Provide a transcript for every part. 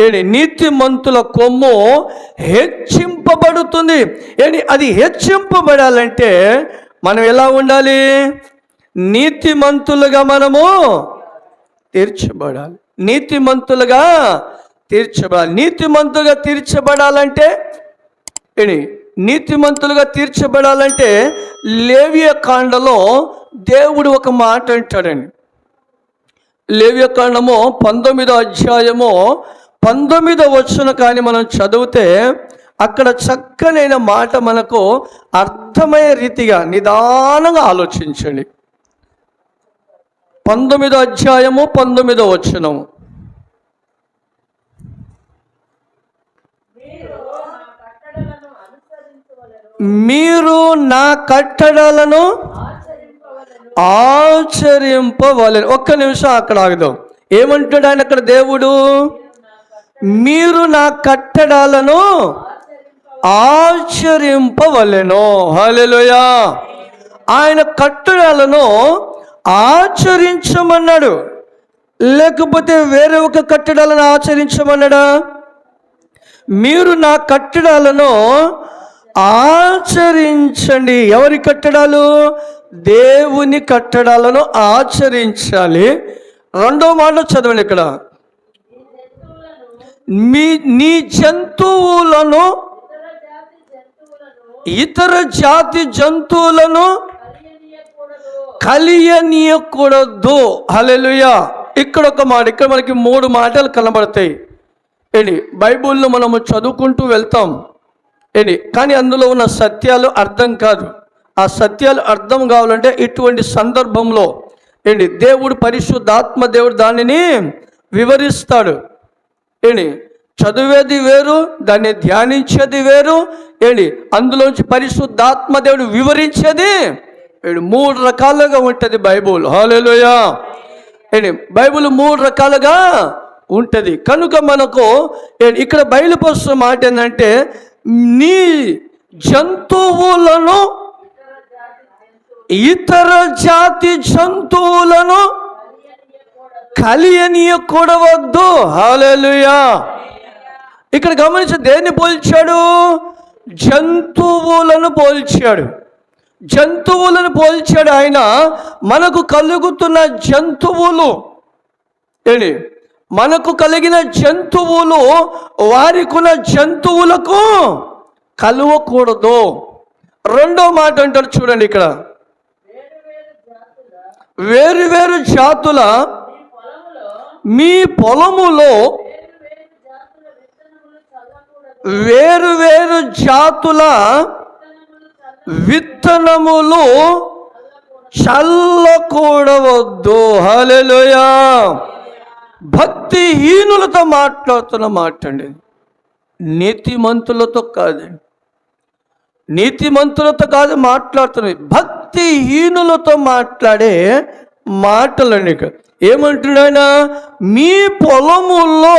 ఏంటి నీతిమంతుల కొమ్ము హెచ్చింపబడుతుంది. ఏంటి అది హెచ్చింపబడాలంటే మనం ఎలా ఉండాలి? నీతిమంతులుగా మనము తీర్చబడాలి. నీతిమంతులుగా తీర్చబడాలి. నీతిమంతులుగా తీర్చబడాలంటే ఏంటి నీతిమంతులుగా తీర్చబడాలంటే లేవియ కాండలో దేవుడు ఒక మాట అంటాడండి. లేవియ కాండము పంతొమ్మిదో అధ్యాయము పంతొమ్మిదో వచ్చున కానీ మనం చదివితే అక్కడ చక్కనైన మాట మనకు అర్థమయ్యే రీతిగా నిదానంగా ఆలోచించండి. పంతొమ్మిదో అధ్యాయము పంతొమ్మిదో వచ్చినము మీరు నా కట్టడలను ఆచరింపవలెను. ఒక్క నిమిషం అక్కడ ఆగుదాం. ఏమంటాడు ఆయన అక్కడ దేవుడు? మీరు నా కట్టడాలను ఆచరింపవలెను. హల్లెలూయా. ఆయన కట్టడాలను ఆచరించమన్నాడు. లేకపోతే వేరే ఒక కట్టడాలను ఆచరించమన్నాడా? మీరు నా కట్టడాలను ఆచరించండి. ఎవరి కట్టడాలు? దేవుని కట్టడాలను ఆచరించాలి. రెండో మాట చదవండి ఇక్కడ. మీ నీ జంతువులను ఇతర జాతి జంతువులను కలియనీయకూడదు. హలెలుయా ఇక్కడ ఒక మాట ఇక్కడ మనకి మూడు మాటలు కనబడతాయి. ఏంటి బైబిల్లో మనము చదువుకుంటూ వెళ్తాం. ఏంటి కానీ అందులో ఉన్న సత్యాలు అర్థం కాదు. ఆ సత్యాలు అర్థం కావాలంటే ఇటువంటి సందర్భంలో ఏంటి దేవుడు పరిశుద్ధాత్మ దేవుడు దానిని వివరిస్తాడు. ఏంటి చదివేది వేరు దాన్ని ధ్యానించేది వేరు ఏంటి అందులోంచి పరిశుద్ధాత్మ దేవుడు వివరించేది ఏంటి మూడు రకాలుగా ఉంటుంది బైబుల్. హాలేలోయా ఏంటి బైబుల్ మూడు రకాలుగా ఉంటుంది. కనుక మనకు ఇక్కడ బయలుపరుస్తున్న మాట ఏంటంటే నీ జంతువులను ఇతర జాతి జంతువులను కలియనీయకూడవద్దు. హాలేలుయా ఇక్కడ గమనించి దేన్ని పోల్చాడు? జంతువులను పోల్చాడు. జంతువులను పోల్చాడు ఆయన. మనకు కలుగుతున్న జంతువులు. ఏంటి మనకు కలిగిన జంతువులు వారికున్న జంతువులకు కలవకూడదు. రెండో మాట అంటారు చూడండి ఇక్కడ. వేరు వేరు జాతుల మీ పొలములో వేరు వేరు జాతుల విత్తనములు చల్లకూడవద్దు. హలెలుయా భక్తిహీనులతో మాట్లాడుతున్న మాట అండి నీతిమంతులతో కాదండి. నీతిమంతులతో కాదు మాట్లాడుతున్నది. భక్తిహీనులతో మాట్లాడే మాటలు నీకు ఏమంటున్నాడు? మీ పొలముల్లో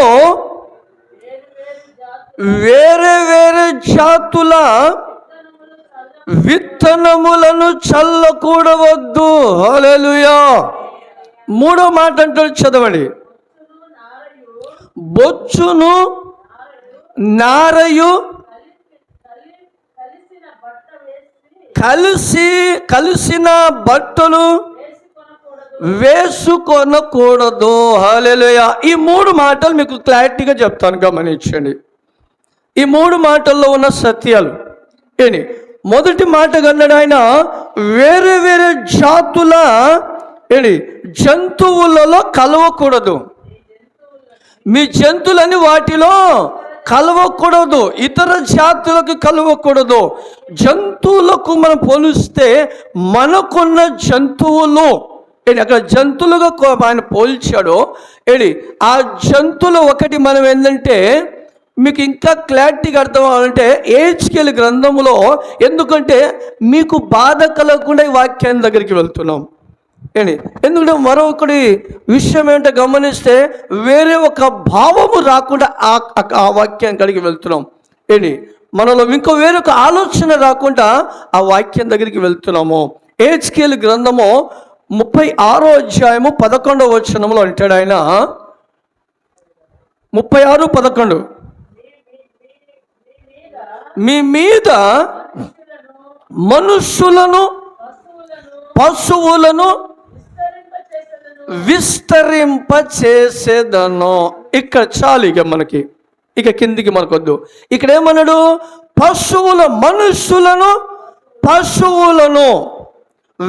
వేరే వేరే జాతుల విత్తనములను చల్లకూడవద్దు. హలెలుయా మూడో మాట అంటారు చదవండి. బొచ్చును నారయు కలిసి కలిసిన బట్టలు వేసుకొనకూడదు. హలెలుయ ఈ మూడు మాటలు మీకు క్లారిటీగా చెప్తాను గమనించండి. ఈ మూడు మాటల్లో ఉన్న సత్యాలు ఏంటి మొదటి మాట కన్నాడు ఆయన వేరే వేరే జాతుల ఏంటి జంతువులలో కలవకూడదు. మీ జంతువులని వాటిలో కలవకూడదు ఇతర జాతులకు కలవకూడదు. జంతువులకు మనం పోలిస్తే మనకున్న జంతువులు ఏంటి అక్కడ జంతువులుగా ఆయన పోల్చాడు. ఏంటి ఆ జంతువులు ఒకటి మనం ఏంటంటే మీకు ఇంకా క్లారిటీగా అర్థం అవ్వాలంటే ఏజ్కెళ్ళి గ్రంథములో ఎందుకంటే మీకు బాధ కలగకుండా ఈ వాక్యాన్ని దగ్గరికి వెళ్తున్నాం. ఏంటి? ఎందుకంటే మరొకటి విషయం ఏంటో గమనిస్తే వేరే ఒక భావము రాకుండా ఆ ఆ- వాక్యం కడిగి వెళ్తున్నాం. ఏంటి? మనలో ఇంకో వేరొక ఆలోచన రాకుండా ఆ వాక్యం దగ్గరికి వెళ్తున్నాము. ఏజ్కేల్ గ్రంథము ముప్పై ఆరో అధ్యాయము పదకొండవ వచనంలో అంటాడు ఆయన. ముప్పై ఆరు పదకొండు. మీ మీద మనుషులను పశువులను విస్తరింప చేసేదను ఇక్కడ చాలు ఇక మనకి. ఇక కిందికి మనకొద్దు. ఇక్కడ ఏమన్నాడు పశువుల మనుషులను పశువులను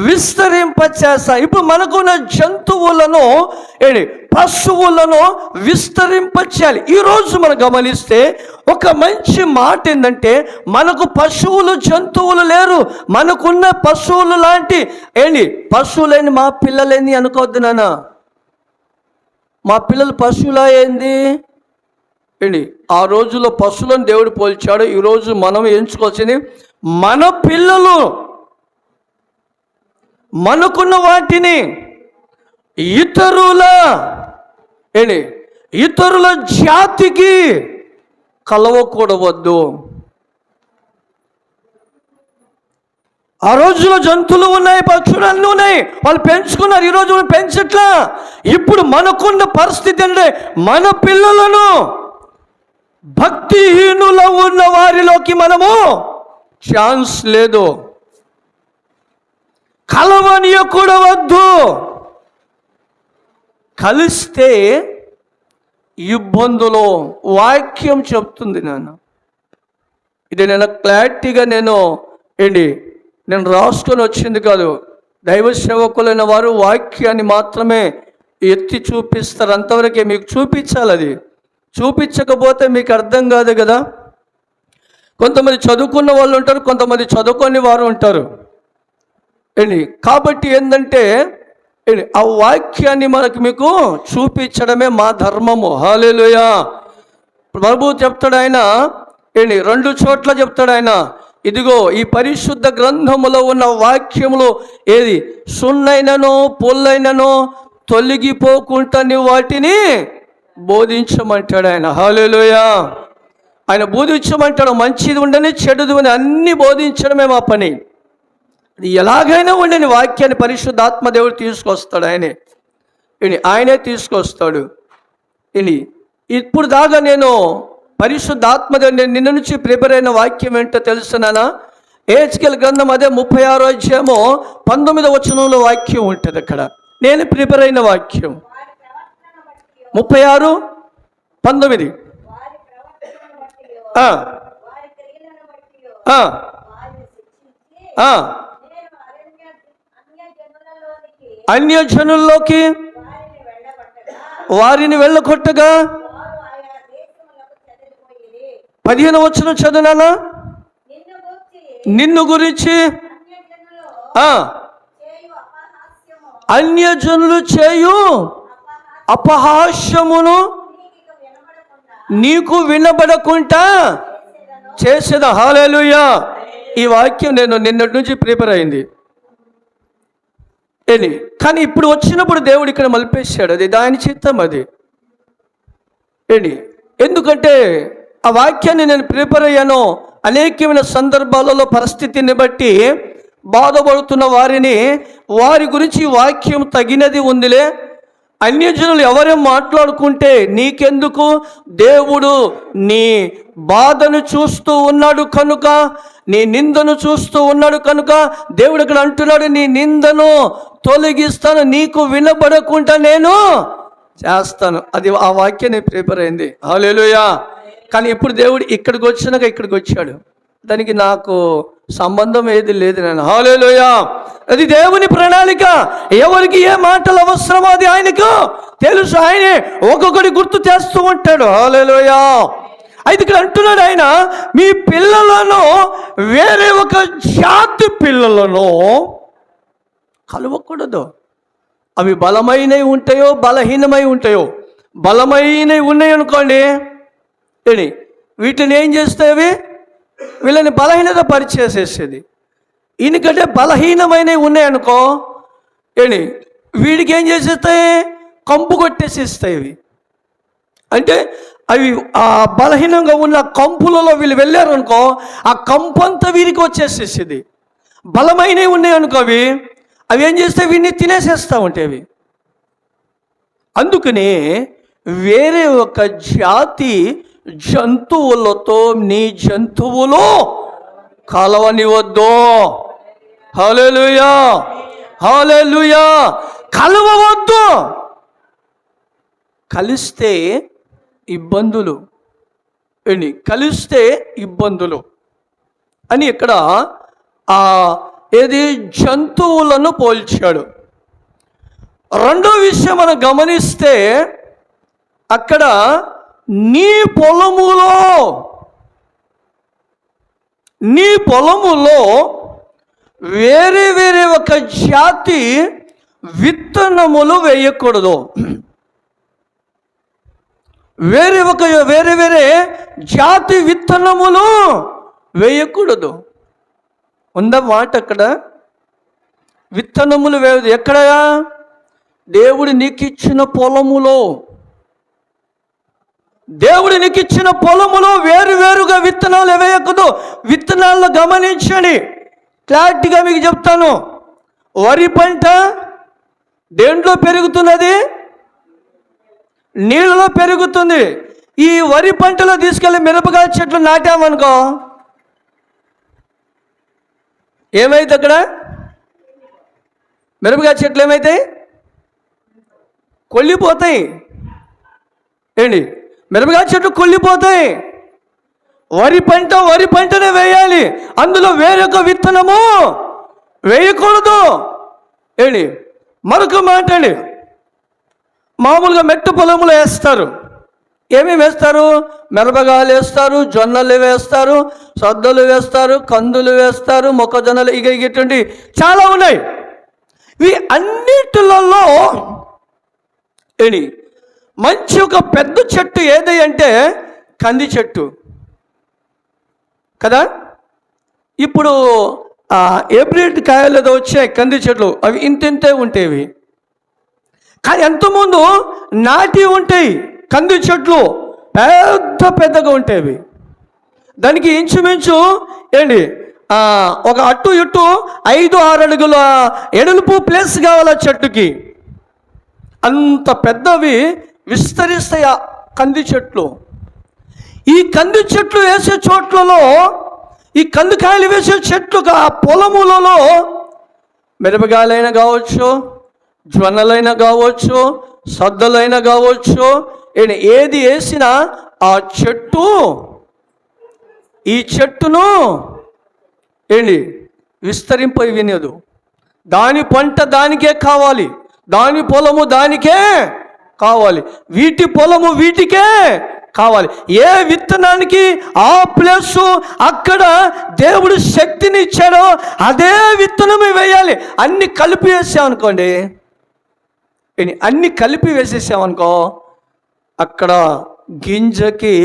విస్తరింపచేస్తా. ఇప్పుడు మనకున్న జంతువులను ఏంటి పశువులను విస్తరింపచేయాలి. ఈరోజు మనం గమనిస్తే ఒక మంచి మాట ఏంటంటే మనకు పశువులు జంతువులు లేరు. మనకున్న పశువులు లాంటి ఏంటి పశువులేని మా పిల్లలేని అనుకోవద్దు నాన్న. మా పిల్లలు పశువులా ఏంది? ఏంటి ఆ రోజుల్లో పశువులను దేవుడు పోల్చాడు. ఈరోజు మనం ఎంచుకోవాల్సింది మన పిల్లలు. మనకున్న వాటిని ఇతరుల ఏంటి ఇతరుల జాతికి కలవకూడవద్దు. ఆ రోజులో జంతువులు ఉన్నాయి పక్షులు అన్నీ ఉన్నాయి. వాళ్ళు పెంచుకున్నారు ఈ రోజు పెంచట్లా. ఇప్పుడు మనకున్న పరిస్థితి అంటే మన పిల్లలను భక్తిహీనుల ఉన్న వారిలోకి మనము ఛాన్స్ లేదు. కలవనీయకూడవద్దు. కలిస్తే ఇబ్బందులు వాక్యం చెప్తుంది నాన్న. ఇది నేను క్లారిటీగా నేను ఏంటి నేను రాసుకొని వచ్చింది కాదు. దైవ సేవకులైన వారు వాక్యాన్ని మాత్రమే ఎత్తి చూపిస్తారు. అంతవరకే మీకు చూపించాలి అది. చూపించకపోతే మీకు అర్థం కాదు కదా. కొంతమంది చదువుకున్న వాళ్ళు ఉంటారు కొంతమంది చదువుకొని వారు ఉంటారు. ఏంటి కాబట్టి ఏంటంటే ఆ వాక్యాన్ని మనకు మీకు చూపించడమే మా ధర్మము. హాలేలుయా ప్రభు చెప్తాడు ఆయన ఏంటి రెండు చోట్ల చెప్తాడు ఆయన ఇదిగో ఈ పరిశుద్ధ గ్రంథములో ఉన్న వాక్యములు ఏది? సున్నైనను పొల్లైనను తొలగిపోకుండా వాటిని బోధించమంటాడు ఆయన. హాలేలుయా ఆయన బోధించమంటాడు మంచిది ఉండని చెడుది అని అన్ని బోధించడమే మా పని. ఎలాగైనా ఉండని వాక్యాన్ని పరిశుద్ధాత్మ దేవుడు తీసుకొస్తాడు ఆయనే. ఇని ఆయనే తీసుకొస్తాడు. ఇని ఇప్పుడు దాకా నేను పరిశుద్ధాత్మ నేను నిన్న నుంచి ప్రిపేర్ అయిన వాక్యం ఏంటో తెలుసునానా ఏజ్కెల్ గ్రంథం అదే ముప్పై ఆరో అధ్యాయము పంతొమ్మిదో వచనంలో వాక్యం ఉంటుంది అక్కడ. నేను ప్రిపేర్ అయిన వాక్యం. ముప్పై ఆరు పంతొమ్మిది. ఆ, ఆ, వారిని శిక్షించి ఆ. నేను అరణ్య అన్య జనులలోనికి అన్యజనుల్లోకి వారిని వెళ్ళగొట్టగా వెళ్ళకొట్టగా పదిహేను వచ్చిన చదువునా నిన్ను గురించి చేయు అన్యజనులు చేయు అపహాస్యమును నీకు వినబడకుండా చేసేదా? హాలేలుయా ఈ వాక్యం నేను నిన్నటి నుంచి ప్రిపేర్ అయింది. అని కానీ ఇప్పుడు వచ్చినప్పుడు దేవుడు ఇక్కడ మలిపేశాడు. అది దాని చిత్తం అది. ఏంటి ఎందుకంటే ఆ వాక్యాన్ని నేను ప్రిపేర్ అయ్యాను అనేకమైన సందర్భాలలో పరిస్థితిని బట్టి బాధపడుతున్న వారిని వారి గురించి వాక్యం తగినది ఉందిలే. అన్యజనులు ఎవరేం మాట్లాడుకుంటే నీకెందుకు? దేవుడు నీ బాధను చూస్తూ ఉన్నాడు కనుక నీ నిందను చూస్తూ ఉన్నాడు కనుక దేవుడు ఇక్కడ అంటున్నాడు నీ నిందను తొలగిస్తాను నీకు వినబడకుండా నేను చేస్తాను. అది ఆ వాక్యాన్ని ప్రిపేర్ అయింది. హాలేలుయా కానీ ఇప్పుడు దేవుడు ఇక్కడికి వచ్చినాక ఇక్కడికి వచ్చాడు. దానికి నాకు సంబంధం ఏది లేదు నేను. హాలేలుయా అది దేవుని ప్రణాళిక. ఎవరికి ఏ మాటలు అవసరమో అది ఆయనకు తెలుసు. ఆయనే ఒక్కొక్కటి గుర్తు చేస్తూ ఉంటాడు. హాలేలుయా అయితే ఇక్కడ అంటున్నాడు ఆయన మీ పిల్లలను వేరే ఒక జాతి పిల్లలను కలవకూడదు. అవి బలమైనవి ఉంటాయో బలహీనమై ఉంటాయో. బలమైనవి ఉన్నాయి అనుకోండి ఏంటి వీటిని ఏం చేస్తాయి అవి? వీళ్ళని బలహీనత పరిచేసేసేది. ఎందుకంటే బలహీనమైనవి ఉన్నాయనుకో ఏంటి వీడికి ఏం చేసేస్తాయి? కంపు కొట్టేసేస్తాయి ఇవి అంటే అవి ఆ బలహీనంగా ఉన్న కంపులలో వీళ్ళు వెళ్ళారనుకో ఆ కంపు అంతా వీరికి వచ్చేసేసేది. బలమైనవి ఉన్నాయి అనుకో అవి అవి ఏం చేస్తే వీడిని తినేసేస్తూ ఉంటాయి అవి. అందుకని వేరే ఒక జాతి జంతువులతో నీ జంతువులు కలవనివద్దు హల్లెలూయా! హల్లెలూయా! కలవవద్దు. కలిస్తే ఇబ్బందులు. ఏంటి కలిస్తే ఇబ్బందులు. అని ఇక్కడ ఆ ఏది? జంతువులను పోల్చాడు. రెండో విషయం మనం గమనిస్తే అక్కడ నీ పొలములో నీ పొలములో వేరే వేరే ఒక జాతి విత్తనములు వేయకూడదు. వేరే ఒక వేరే వేరే జాతి విత్తనములు వేయకూడదు. ఉందా మాట అక్కడ? విత్తనములు వేయదు. ఎక్కడయా దేవుడు నీకు ఇచ్చిన పొలములో. దేవుడు నీకు ఇచ్చిన పొలములో వేరు వేరుగా విత్తనాలు వేయకూడదు. విత్తనాలను గమనించండి. క్లారిటీగా మీకు చెప్తాను. వరి పంట దేంట్లో పెరుగుతున్నది? నీళ్ళలో పెరుగుతుంది. ఈ వరి పంటలో తీసుకెళ్ళి మిరపకాయ చెట్లు నాటామనుకో ఏమైతే అక్కడ? మిరపకాయ చెట్లు ఏమైతాయి? కొల్లిపోతాయి. ఏంటి? మిరపకాయ చెట్లు కొల్లిపోతాయి. వరి పంట వరి పంటనే వేయాలి. అందులో వేరొక విత్తనము వేయకూడదు. ఏంటి? మరొక మాట అండి. మామూలుగా మెట్టు పొలములు వేస్తారు. ఏమేమి వేస్తారు? మిరపకాయలు వేస్తారు జొన్నలు వేస్తారు సద్దలు వేస్తారు కందులు వేస్తారు మొక్కజొన్నలు ఇక ఇక ఇటువంటి చాలా ఉన్నాయి. ఇవి అన్నిటిలలో ఏంటి మంచి ఒక పెద్ద చెట్టు ఏది అంటే కంది చెట్టు. కదా? ఇప్పుడు ఏప్రిల్ కాయలు ఏదో వచ్చాయి కంది చెట్లు అవి ఇంతింతే ఉండేవి కానీ ఎంతముందు నాటి ఉంటాయి కంది చెట్లు పెద్ద పెద్దగా ఉంటాయి దానికి ఇంచుమించు ఏంటి? ఒక అట్టు ఇట్టు ఐదు ఆరు అడుగుల ఎడులుపు ప్లేస్ కావాలి ఆ చెట్టుకి. అంత పెద్దవి విస్తరిస్తాయి ఆ కంది చెట్లు. ఈ కంది చెట్లు వేసే చోట్లలో ఈ కందికాయలు వేసే చెట్లు ఆ పొలములలో మిరపకాయలైనా కావచ్చు జొన్నలైనా కావచ్చు సద్దలైనా కావచ్చు ఈయన ఏది వేసినా ఆ చెట్టు ఈ చెట్టును ఏంటి? విస్తరింపై వినదు. దాని పంట దానికే కావాలి. దాని పొలము దానికే కావాలి. వీటి పొలము వీటికే కావాలి. ఏ విత్తనానికి ఆ ప్లేస్ అక్కడ దేవుడు శక్తిని ఇచ్చాడో అదే విత్తనమే వేయాలి. అన్ని కలిపి వేసామనుకోండి అన్ని కలిపి వేసేసామనుకో అక్కడ గింజకి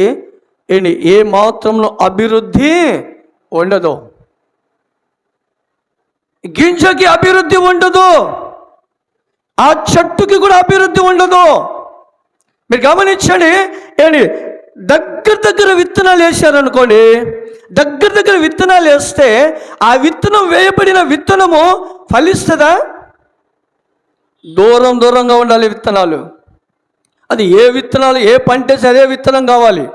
ఏంటి ఏ మాత్రంలో అభివృద్ధి ఉండదు. గింజకి అభివృద్ధి ఉండదు. ఆ చెట్టుకి కూడా అభివృద్ధి ఉండదు. మీరు గమనించండి ఏంటి దగ్గర దగ్గర విత్తనాలు వేశారనుకోండి దగ్గర దగ్గర విత్తనాలు వేస్తే ఆ విత్తనం వేయబడిన విత్తనము ఫలిస్తుందా? దూరం దూరంగా ఉండాలి విత్తనాలు. అది ఏ విత్తనాలు ఏ పంట వేస్తే అదే విత్తనం కావాలి.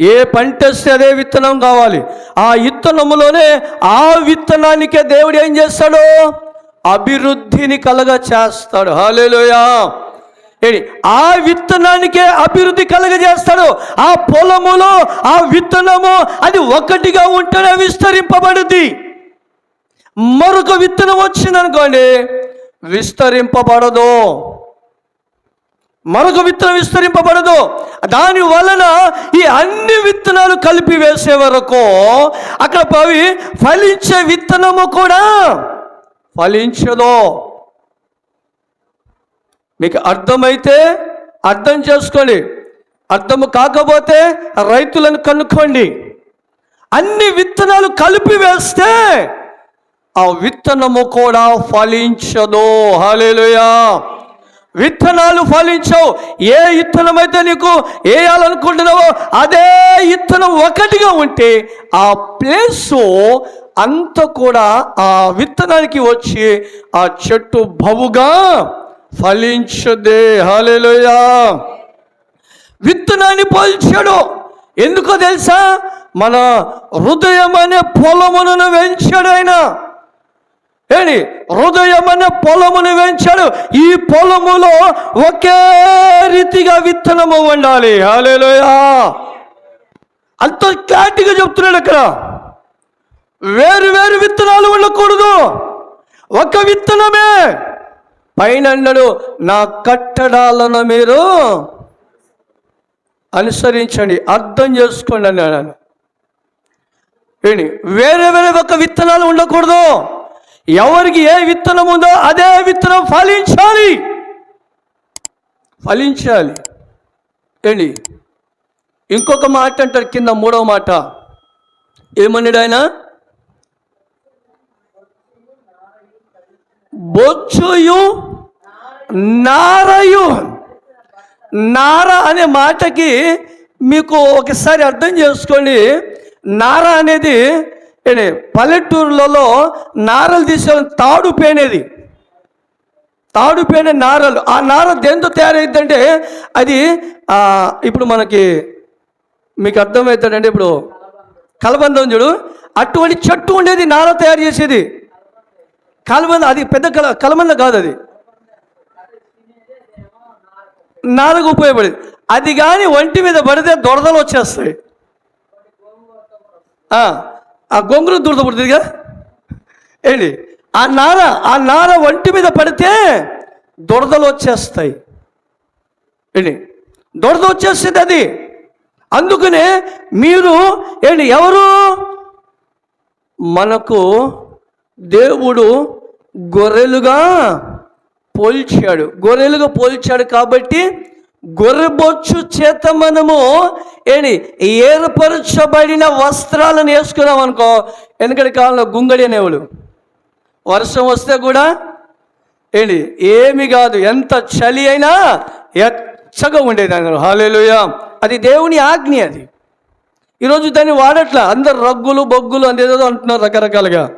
ఏ పంట వేస్తే అదే విత్తనం కావాలి. ఆ విత్తనములోనే ఆ విత్తనానికే దేవుడు ఏం చేస్తాడు? అభివృద్ధిని కలగ చేస్తాడు. హాలేలోయా ఏంటి ఆ విత్తనానికే అభివృద్ధి కలగజేస్తాడు ఆ పొలములో ఆ విత్తనము అది ఒకటిగా ఉంటేనే విస్తరింపబడుద్ది. మరొక విత్తనం వచ్చిందనుకోండి విస్తరింపబడదు. మరొక విత్తనం విస్తరింపబడదు. దాని వలన ఈ అన్ని విత్తనాలు కలిపి వేసే వరకు అక్కడ అవి ఫలించే విత్తనము కూడా ఫలించదు. మీకు అర్థమైతే అర్థం చేసుకోండి. అర్థము కాకపోతే రైతులను కనుక్కోండి. అన్ని విత్తనాలు కలిపి వేస్తే ఆ విత్తనము కూడా ఫలించదు. హలేలుయా విత్తనాలు ఫలించవు. ఏ విత్తనం అయితే నీకు వేయాలనుకుంటున్నావో అదే విత్తనం ఒకటిగా ఉంటే ఆ ప్లేస్ అంత కూడా ఆ విత్తనానికి వచ్చి ఆ చెట్టు బవుగా ఫలించదే. హలేలుయా విత్తనాన్ని పోల్చాడు. ఎందుకో తెలుసా? మన హృదయం అనే పొలమును వెంచాడు ఆయన. ఏడి హృదయమనే పొలమును వెంచాడు ఈ పొలములో ఒకే రీతిగా విత్తనము ఉండాలి హాలేలోయా అంత క్లారిటీగా చెప్తున్నాడు అక్కడ వేరు వేరు విత్తనాలు ఉండకూడదు ఒక విత్తనమే పైన నా కట్టడాలను మీరు అనుసరించండి అర్థం చేసుకోండి అన్నాడు వేరే వేరే ఒక విత్తనాలు ఉండకూడదు ఎవరికి ఏ విత్తనం ఉందో అదే విత్తనం ఫలించాలి. ఫలించాలి. ఏంటి? ఇంకొక మాట అంటారు కింద మూడవ మాట. ఏమన్నాడు ఆయన బొచ్చుయు నారయు. నార అనే మాటకి మీకు ఒకసారి అర్థం చేసుకోండి. నార అనేది పల్లెటూరులలో నారలు తీసే తాడు పేనేది. తాడు పేనే నారలు. ఆ నార దేంతో తయారైద్దంటే అది ఇప్పుడు మనకి మీకు అర్థమవుతాడంటే ఇప్పుడు కలబందం చూడు అటువంటి చెట్టు ఉండేది నార తయారు చేసేది. కలబంద అది పెద్ద కల కలబంద కాదు అది. నారకు ఉపయోగపడేది. అది కానీ ఒంటి మీద పడితే దొరదలు వచ్చేస్తాయి. ఆ, ఆ గొంగురు దురద పుడుతుందిగా ఏంటి ఆ నార ఆ నార ఒంటి మీద పడితే దురదలు వచ్చేస్తాయి. ఏంటి దురద వచ్చేస్తుంది అది. అందుకనే మీరు ఏంటి ఎవరు? మనకు దేవుడు గొర్రెలుగా పోల్చాడు. గొర్రెలుగా పోల్చాడు కాబట్టి గొర్రెబొచ్చు చేత మనము ఏంటి ఏర్పరచబడిన వస్త్రాలను వేసుకున్నాం అనుకో ఎందుకంటే కాలంలో గుంగడి అనేవాడు వర్షం వస్తే కూడా ఏంటి ఏమి కాదు ఎంత చలి అయినా ఎచ్చగా ఉండేది అందరూ హాలేలుయా అది దేవుని ఆజ్ఞ అది. ఈరోజు దాన్ని వాడట్లా. అందరు రగ్గులు బొగ్గులు అందేదో అంటున్నారు రకరకాలుగా.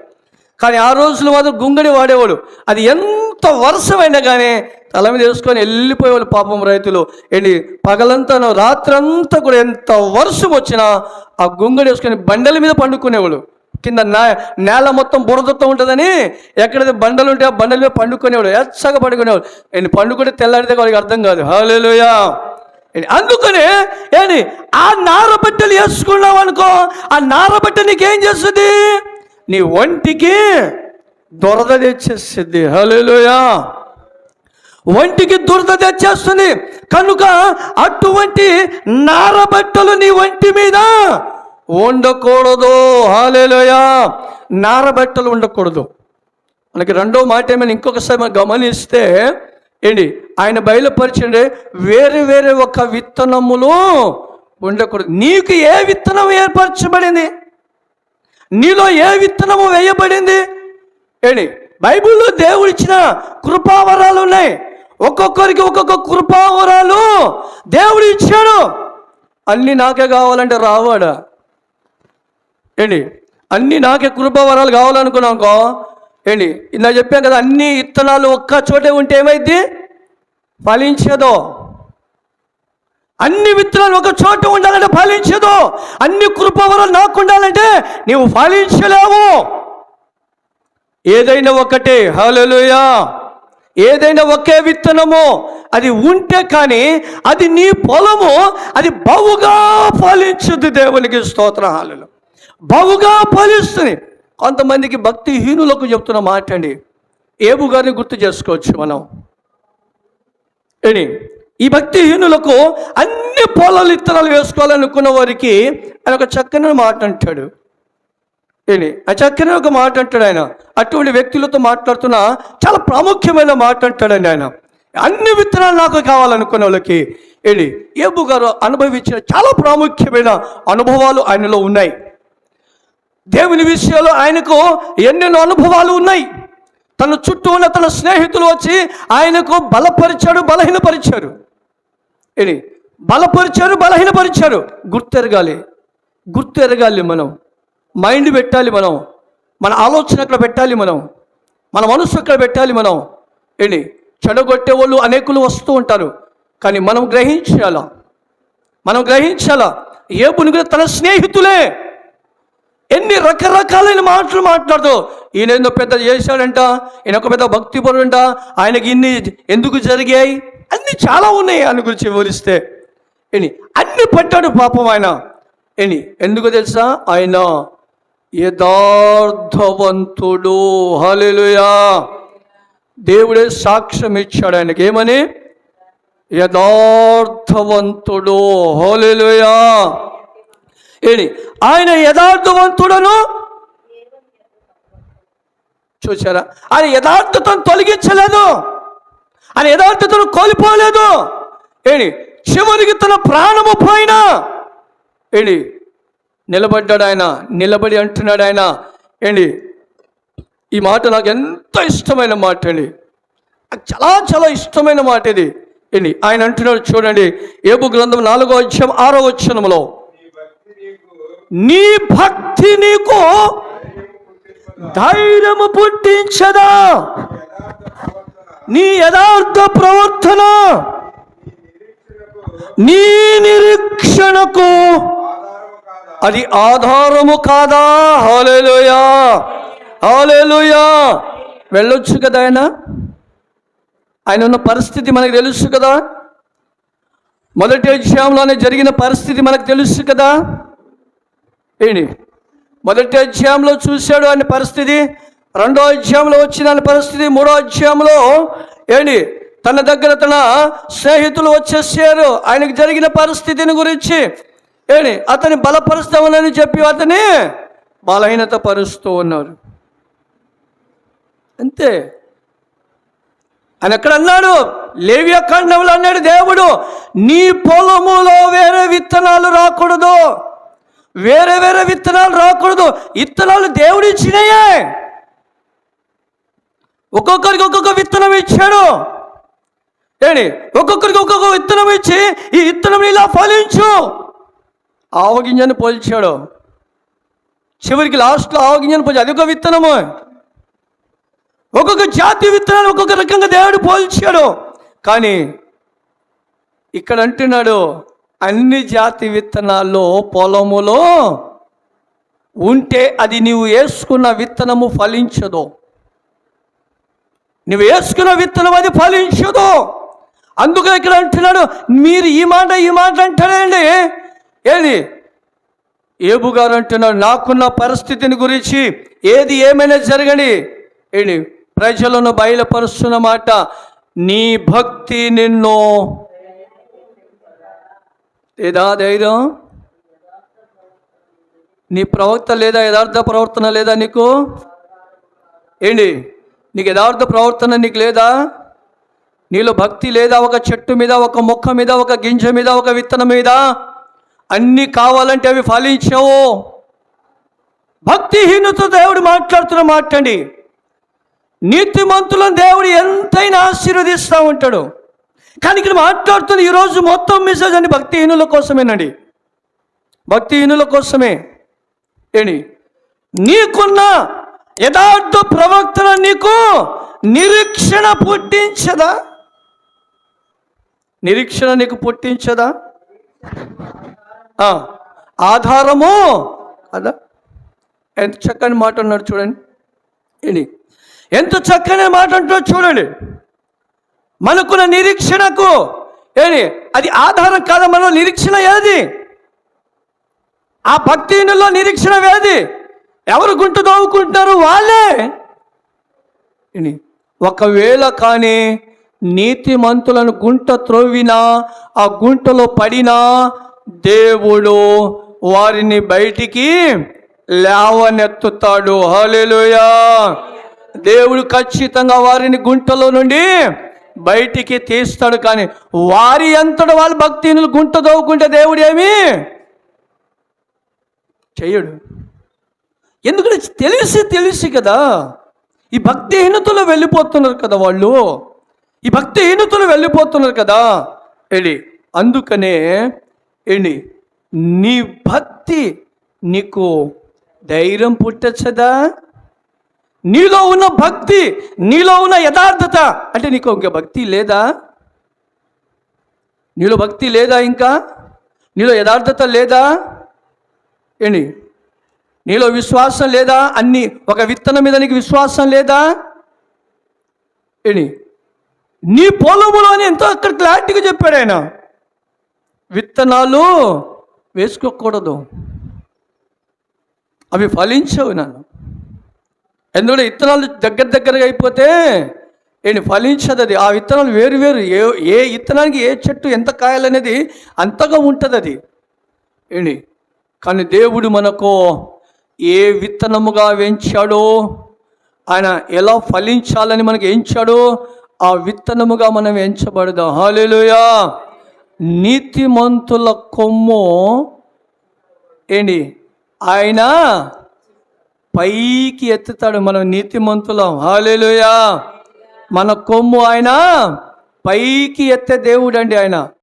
కానీ ఆ రోజులు మాత్రం గుంగడి వాడేవాడు. అది ఎంత వర్షమైనా కానీ తల మీద వేసుకొని వెళ్ళిపోయేవాళ్ళు పాపం రైతులు. ఏంటి? పగలంతా రాత్రంతా కూడా ఎంత వర్షం వచ్చినా ఆ గుంగడి వేసుకొని బండల మీద పండుకునేవాడు కింద నేల మొత్తం బురదతో ఉంటుందని ఎక్కడైతే బండలు ఉంటే ఆ బండల మీద పండుకునేవాడు ఎచ్చగా పండుకునేవాడు ఏంటి? పండుకుంటే తెల్లారితే వాడికి అర్థం కాదు. హాలేలుయా అందుకనే ఏంటి? ఆ నార బట్టలు వేసుకున్నావు అనుకో ఆ నార బట్ట నీకేం చేస్తుంది? నీ ఒంటికి దురద తెచ్చేస్తుంది హలోయా ఒంటికి దురద తెచ్చేస్తుంది. కనుక అటువంటి నారబట్టలు నీ ఒంటి మీద ఉండకూడదు. హాలేలోయా నార బట్టలు ఉండకూడదు. మనకి రెండో మాట ఏమైనా ఇంకొకసారి మనం గమనిస్తే ఏంటి? ఆయన బయలుపరిచండి వేరే వేరే ఒక విత్తనములు ఉండకూడదు. నీకు ఏ విత్తనం ఏర్పరచబడింది? నీలో ఏ విత్తనము వేయబడింది? ఏంటి బైబిల్లో దేవుడు ఇచ్చిన కృపావరాలు ఉన్నాయి. ఒక్కొక్కరికి ఒక్కొక్క కృపావరాలు దేవుడు ఇచ్చాడు అన్నీ నాకే కావాలంటే రావాడా. ఏంటి అన్నీ నాకే కృపావరాలు కావాలనుకున్నాకో ఏంటి ఇందా చెప్పాను కదా అన్ని విత్తనాలు ఒక్క చోటే ఉంటే ఏమైద్ది? ఫలించదో. అన్ని విత్తనాలు ఒక చోట ఉండాలంటే ఫలించదు. అన్ని కృపవరం నాకు ఉండాలంటే నీవు ఫలించలేవు. ఏదైనా ఒకటే హలోయా ఏదైనా ఒకే విత్తనము అది ఉంటే కానీ అది నీ పొలము అది బహుగా ఫలించుద్ది దేవునికి స్తోత్ర బవుగా బహుగా ఫలిస్తుంది. కొంతమందికి భక్తిహీనులకు చెప్తున్న మాట అండి ఏబు గారిని గుర్తు చేసుకోవచ్చు మనం. ఏని ఈ భక్తిహీనులకు అన్ని పొలాలు ఇత్తనాలు వేసుకోవాలనుకున్న వారికి ఆయన ఒక చక్కని మాట అంటాడు. ఏంటి? ఆ చక్కని ఒక మాట అంటాడు ఆయన. అటువంటి వ్యక్తులతో మాట్లాడుతున్న చాలా ప్రాముఖ్యమైన మాట అంటాడండి ఆయన. అన్ని విత్తనాలు నాకు కావాలనుకున్న వాళ్ళకి ఏంటి? ఏబు గారు అనుభవించిన చాలా ప్రాముఖ్యమైన అనుభవాలు ఆయనలో ఉన్నాయి. దేవుని విషయంలో ఆయనకు ఎన్నెన్నో అనుభవాలు ఉన్నాయి. తన చుట్టూ ఉన్న తన స్నేహితులు వచ్చి ఆయనకు బలపరిచాడు బలహీనపరిచారు. ఏంటి బలపరిచారు బలహీనపరిచారు. గుర్తెరగాలి. గుర్తెరగాలి మనం. మైండ్ పెట్టాలి మనం. మన ఆలోచన అక్కడ పెట్టాలి మనం. మన మనసు అక్కడ పెట్టాలి మనం. ఏంటి చెడగొట్టే వాళ్ళు అనేకులు వస్తూ ఉంటారు. కానీ మనం గ్రహించాలా? మనం గ్రహించాలా? ఏ పునుగులు తన స్నేహితులే. ఎన్ని రకరకాలైన మాటలు మాట్లాడుతూ ఈయన ఏందో పెద్ద చేశాడంట ఈయన ఒక పెద్ద భక్తి పరుడంట ఆయనకి ఇన్ని ఎందుకు జరిగాయి? అన్ని చాలా ఉన్నాయి ఆయన గురించి వివరిస్తే. ఎని అన్ని పట్టాడు పాపం ఆయన. ఏని ఎందుకు తెలుసా? ఆయన యథార్థవంతుడు. హలెలుయా దేవుడే సాక్ష్యం ఇచ్చాడు ఆయనకి. ఏమని? యథార్థవంతుడు. హోలేలుయా ఏడి ఆయన యథార్థవంతుడను చూసారా ఆయన యథార్థతను తొలగించలేదు. ఆయన యథార్థతను కోల్పోలేదు. ఏంటి చివరికి తన ప్రాణము పోయినా ఏంటి నిలబడ్డాడు ఆయన నిలబడి అంటున్నాడు ఆయన. ఏంటి ఈ మాట నాకు ఎంత ఇష్టమైన మాట అండి. నాకు చాలా చాలా ఇష్టమైన మాట ఇది. ఏంటి ఆయన అంటున్నాడు చూడండి ఏబు గ్రంథం నాలుగో అధ్యాయం ఆరో వచ్చనములో నీ భక్తి నీకు ధైర్యము పుట్టించదా? నీ యథార్థ ప్రవర్తన నీ నిరీక్షణకు అది ఆధారము కాదా? హాలేలుయా హాలేలుయా వెళ్ళొచ్చు కదా ఆయన? ఆయన ఉన్న పరిస్థితి మనకు తెలుసు కదా? మొదటి అధ్యాయంలోనే జరిగిన పరిస్థితి మనకు తెలుసు కదా? ఏంటి? మొదటి అధ్యాయంలో చూశాడు ఆయన పరిస్థితి? రెండో అధ్యాయంలో వచ్చిన పరిస్థితి మూడో అధ్యాయంలో ఏంటి? తన దగ్గర తన స్నేహితులు వచ్చేసారు. ఆయనకు జరిగిన పరిస్థితిని గురించి ఏంటి? అతని బలపరుస్తామని చెప్పి అతని బలహీనత పరుస్తూ ఉన్నారు. అంతే. ఆయన ఎక్కడ అన్నాడు? లేవి అఖండములు అన్నాడు దేవుడు నీ పొలములో వేరే విత్తనాలు రాకూడదు. వేరే వేరే విత్తనాలు రాకూడదు. విత్తనాలు దేవుడు ఇచ్చినాయే. ఒక్కొక్కరికి ఒక్కొక్క విత్తనం ఇచ్చాడు. ఏంటి ఒక్కొక్కరికి ఒక్కొక్క విత్తనం ఇచ్చి ఈ విత్తనం ఇలా ఫలించు. ఆవగింజని పోల్చాడు. చివరికి లాస్ట్లో ఆవగింజని పోల్చి అది ఒక విత్తనము. ఒక్కొక్క జాతి విత్తనాలు ఒక్కొక్క రకంగా దేవుడు పోల్చాడు. కానీ ఇక్కడ అంటున్నాడు అన్ని జాతి విత్తనాల్లో పొలములో ఉంటే అది నీవు వేసుకున్న విత్తనము ఫలించదు. నువ్వు వేసుకున్న విత్తనం అది ఫలించదు. అందుకే ఇక్కడ అంటున్నాడు మీరు ఈ మాట ఈ మాట అంటారండి ఏది? ఏబు గారు అంటున్నాడు నాకున్న పరిస్థితిని గురించి ఏది ఏమైనా జరగని ఏంటి ప్రజలను బయలుపరుస్తున్న మాట నీ భక్తి నిన్ను ఏదా ధైర్యం? నీ ప్రవక్త లేదా యథార్థ ప్రవర్తన లేదా నీకు? ఏంటి? నీకు యథార్థ ప్రవర్తన నీకు లేదా? నీలో భక్తి లేదా? ఒక చెట్టు మీద ఒక మొక్క మీద ఒక గింజ మీద ఒక విత్తనం మీద అన్నీ కావాలంటే అవి ఫలించవు. భక్తిహీనత దేవుడు మాట్లాడుతున్న మాట్లాడి నీతిమంతులను దేవుడు ఎంతైనా ఆశీర్వదిస్తూ ఉంటాడు. కానీ ఇక్కడ మాట్లాడుతున్న ఈరోజు మొత్తం మెసేజ్ అని భక్తిహీనుల కోసమేనండి. భక్తిహీనుల కోసమే. ఏంటి? నీకున్న యథార్థ ప్రవక్తన నీకు నిరీక్షణ పుట్టించదా? నిరీక్షణ నీకు పుట్టించదా? ఆధారము కదా ఎంత చక్కని మాట అన్నాడు చూడండి. ఏంటి? ఎంత చక్కని మాట అంటున్నాడు చూడండి. మనకున్న నిరీక్షణకు ఏని అది ఆధారం కాదా? మనలో నిరీక్షణ ఏది? ఆ భక్తిలో నిరీక్షణ ఏది? ఎవరు గుంట దోవుకుంటారు వాళ్ళే. ఒకవేళ కానీ నీతిమంతులను గుంట త్రోవినా ఆ గుంటలో పడినా దేవుడు వారిని బయటికి లేవనెత్తుతాడు. హల్లెలూయా. దేవుడు ఖచ్చితంగా వారిని గుంటలో నుండి బయటికి తీస్తాడు కానీ వారి ఎంతటి వాళ్ళ భక్తిని గుంట దోవుకుంటే దేవుడు ఏమి చెయ్యడు. ఎందుకంటే తెలిసి తెలిసి కదా. ఈ భక్తిహీనతలో వెళ్ళిపోతున్నారు కదా వాళ్ళు. ఈ భక్తిహీనతలో వెళ్ళిపోతున్నారు కదా. ఏండి అందుకనే ఏండి నీ భక్తి నీకు ధైర్యం పుట్టచ్చదా? నీలో ఉన్న భక్తి నీలో ఉన్న యథార్థత అంటే నీకు ఇంకా భక్తి లేదా? నీలో భక్తి లేదా ఇంకా? నీలో యథార్థత లేదా? ఏంటి నీలో విశ్వాసం లేదా? అన్ని ఒక విత్తనం మీద నీకు విశ్వాసం లేదా? ఏంటి నీ పొలములోని ఎంతో అక్కడ క్లారిటీగా చెప్పాడు ఆయన. విత్తనాలు వేసుకోకూడదు. అవి ఫలించవు నన్ను. ఎందుకంటే విత్తనాలు దగ్గర దగ్గరగా అయిపోతే ఏంటి ఫలించదు అది. ఆ విత్తనాలు వేరు వేరు. ఏ ఏ విత్తనానికి ఏ చెట్టు ఎంత కాయాలనేది అంతగా ఉంటుంది అది ఏంటి కానీ దేవుడు మనకు ఏ విత్తనముగా వేయించాడో ఆయన ఎలా ఫలించాలని మనకి ఎంచాడో ఆ విత్తనముగా మనం ఎంచబడదాం హాలేలుయా నీతిమంతుల కొమ్ము ఏంటి? ఆయన పైకి ఎత్తుతాడు మనం నీతిమంతులం. హాలేలుయా మన కొమ్ము ఆయన పైకి ఎత్తే దేవుడు అండి ఆయన.